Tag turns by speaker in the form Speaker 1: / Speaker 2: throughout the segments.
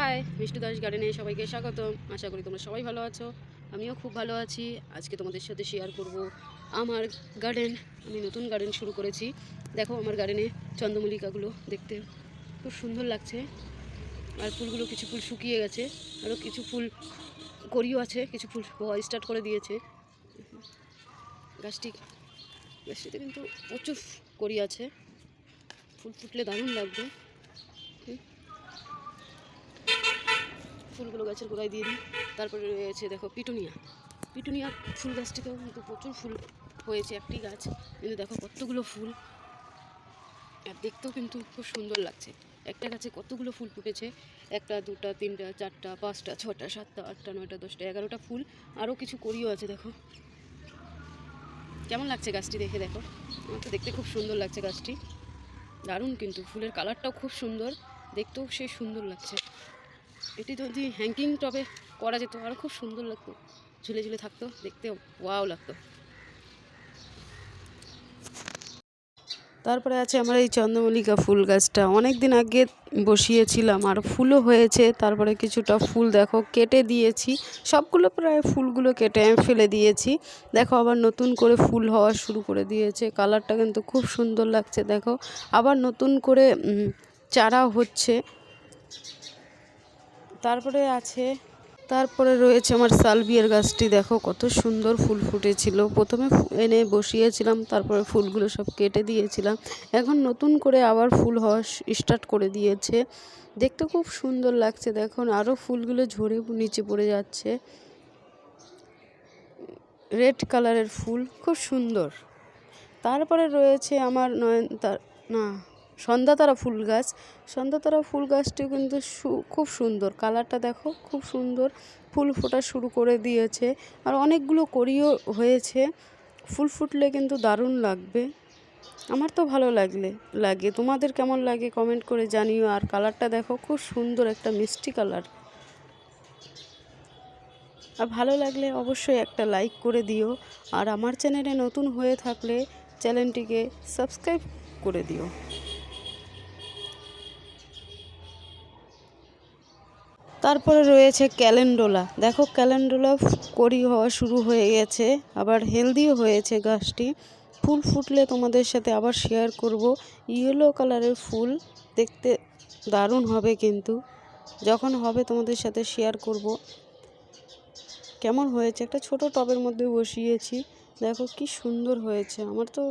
Speaker 1: High, মিষ্টি দাস গার্ডেনে সবাইকে স্বাগতম। আশা করি তোমরা সবাই ভালো আছো। আমিও খুব ভালো আছি। আজকে তোমাদের সাথে শেয়ার করব আমার গার্ডেন আমি নতুন গার্ডেন শুরু করেছি। দেখো আমার গার্ডেনে চন্দ্রমল্লিকাগুলো দেখতে খুব সুন্দর লাগছে। আর ফুলগুলো কিছু ফুল শুকিয়ে গেছে। আরও কিছু ফুল করিও আছে। কিছু ফুল স্টার্ট করে দিয়েছে। গাছটি, গাছটিতে কিন্তু প্রচুর করি আছে। ফুল ফুটলে দারুণ লাগবে। ফুলগুলো গাছের গোড়ায় দিয়ে দিই। তারপরে রয়েছে দেখো পিটুনিয়া। পিটুনিয়া ফুল গাছটিতেও কিন্তু প্রচুর ফুল হয়েছে একটি গাছ। কিন্তু দেখো কতগুলো ফুল। আর দেখতেও কিন্তু খুব সুন্দর লাগছে। একটা গাছে কতগুলো ফুল ফুটেছে? একটা, দুটা, তিনটা, চারটা, পাঁচটা, ছটা, সাতটা, আটটা, নয়টা, দশটা, এগারোটা ফুল। আরও কিছু করিও আছে দেখো। কেমন লাগছে গাছটি দেখে দেখো? আমার তো দেখতে খুব সুন্দর লাগছে গাছটি। দারুণ কিন্তু। ফুলের কালারটাও খুব সুন্দর। দেখতেও সে সুন্দর লাগছে। এটি যদি হ্যাঙ্কিং টবে করা যেত আরও খুব সুন্দর লাগতো। ঝুলে ঝুলে থাকতো দেখতে ওয়াও লাগতো। তারপরে আছে আমার এই চন্দ্রমল্লিকা ফুল গাছটা। অনেক দিন আগে বসিয়েছিলাম, আর ফুলও হয়েছে। তারপরে কিছুটা ফুল দেখো, কেটে দিয়েছি। সবগুলো প্রায় ফুলগুলো কেটে আমি ফেলে দিয়েছি। দেখো, আবার নতুন করে ফুল হওয়া শুরু করে দিয়েছে। কালারটা কিন্তু খুব সুন্দর লাগছে, দেখো। আবার নতুন করে চারা হচ্ছে। তারপরে আছে? তারপরে রয়েছে আমার সালবিয়ার গাছটি। দেখো কত সুন্দর ফুল ফুটেছিল। প্রথমে এনে বসিয়েছিলাম, তারপরে ফুলগুলো সব কেটে দিয়েছিলাম। এখন নতুন করে আবার ফুল হওয়া স্টার্ট করে দিয়েছে। দেখতে খুব সুন্দর লাগছে। দেখুন আরও ফুলগুলো ঝরে নিচে পড়ে যাচ্ছে। রেড কালারের ফুল, খুব সুন্দর। তারপরে রয়েছে আমার নয়নতার না। সন্ধ্যাতারা ফুল গাছ। সন্ধ্যাতারা ফুল গাছটি কিন্তু খুব সুন্দর। কালারটা দেখো, খুব সুন্দর। ফুল ফোটা শুরু করে দিয়েছে। আর অনেকগুলো করিও হয়েছে। ফুল ফুটলে কিন্তু দারুণ লাগবে। আমার তো ভালো লাগলে, লাগে। তোমাদের কেমন লাগে কমেন্ট করে জানিও। আর কালারটা দেখো, খুব সুন্দর একটা মিষ্টি কালার। আর ভালো লাগলে অবশ্যই একটা লাইক করে দিও। আর আমার চ্যানেলে নতুন হয়ে থাকলে চ্যানেলটিকে সাবস্ক্রাইব করে দিও। তারপরে রয়েছে ক্যালেন্ডোলা। দেখো ক্যালেন্ডোলা করি হওয়া শুরু হয়ে গেছে। আবার হেলদিও হয়েছে গাছটি। ফুল ফুটলে তোমাদের সাথে আবার শেয়ার করব। ইয়েলো কালারের ফুল দেখতে দারুণ হবে কিন্তু। যখন হবে তোমাদের সাথে শেয়ার করব। কেমন হয়েছে? একটা ছোট টবের মধ্যে বসিয়েছি। দেখো কি সুন্দর হয়েছে। আমার তো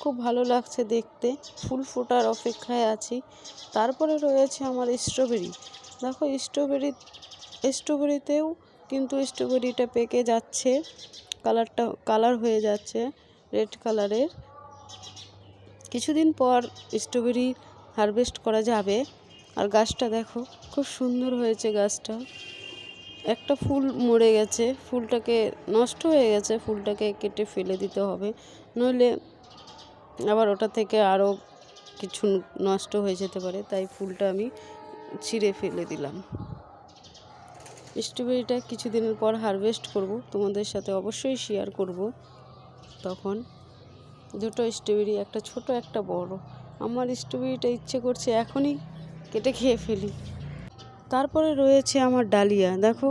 Speaker 1: খুব ভালো লাগছে দেখতে। ফুল ফোটার অপেক্ষায় আছি। তারপরে রয়েছে আমার স্ট্রবেরি দেখো স্ট্রবেরি স্ট্রবেরিতেও কিন্তু স্ট্রবেরিটা পেকে যাচ্ছে। কালারটা কালার হয়ে যাচ্ছে রেড কালারের কিছুদিন পর স্ট্রবেরি হারভেস্ট করা যাবে। আর গাছটা দেখো, খুব সুন্দর হয়েছে গাছটা। একটা ফুল মরে গেছে, ফুলটাকে নষ্ট হয়ে গেছে, ফুলটাকে কেটে ফেলে দিতে হবে। নইলে আবার ওটা থেকে আরও কিছু নষ্ট হয়ে যেতে পারে, তাই ফুলটা আমি ছিঁড়ে ফেলে দিলাম। স্ট্রবেরিটা কিছুদিনের পর হারভেস্ট করব, তোমাদের সাথে অবশ্যই শেয়ার করব। তখন দুটো স্ট্রবেরি, একটা ছোট, একটা বড়। আমার স্ট্রবেরিটা ইচ্ছে করছে এখনই কেটে খেয়ে ফেলি। তারপরে রয়েছে আমার ডালিয়া। দেখো,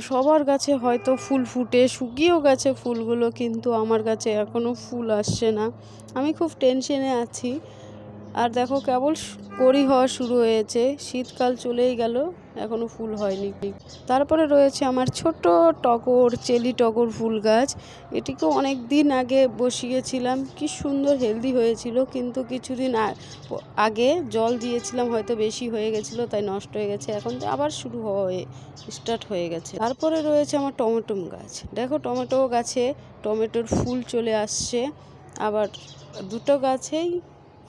Speaker 1: সবার গাছে হয়তো ফুল ফুটে, শুকিয়েও গেছে ফুলগুলো, কিন্তু আমার কাছে এখনও ফুল আসছে না। আমি খুব টেনশনে আছি। আর দেখো কেবল কড়ি হওয়া শুরু হয়েছে। শীতকাল চলেই গেল এখনও ফুল হয়নি। তারপরে রয়েছে আমার ছোট টগর, চেলি টগর ফুল গাছ। এটিকে অনেক দিন আগে বসিয়েছিলাম। কি সুন্দর হেলদি হয়েছিল, কিন্তু কিছুদিন আগে জল দিয়েছিলাম, হয়তো বেশি হয়ে গেছিল, তাই নষ্ট হয়ে গেছে। এখন আবার শুরু হয়ে স্টার্ট হয়ে গেছে। তারপরে রয়েছে আমার টমেটো গাছ। দেখো টমেটো গাছে টমেটোর ফুল চলে আসছে। আবার দুটো গাছেই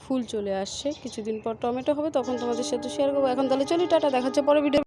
Speaker 1: ফুল চলে আসছে। কিছুদিন পর টমেটো হবে, তখন তোমাদের সাথে শেয়ার করব। এখন তাহলে চলি, টাটা দেখা হচ্ছে পরে ভিডিও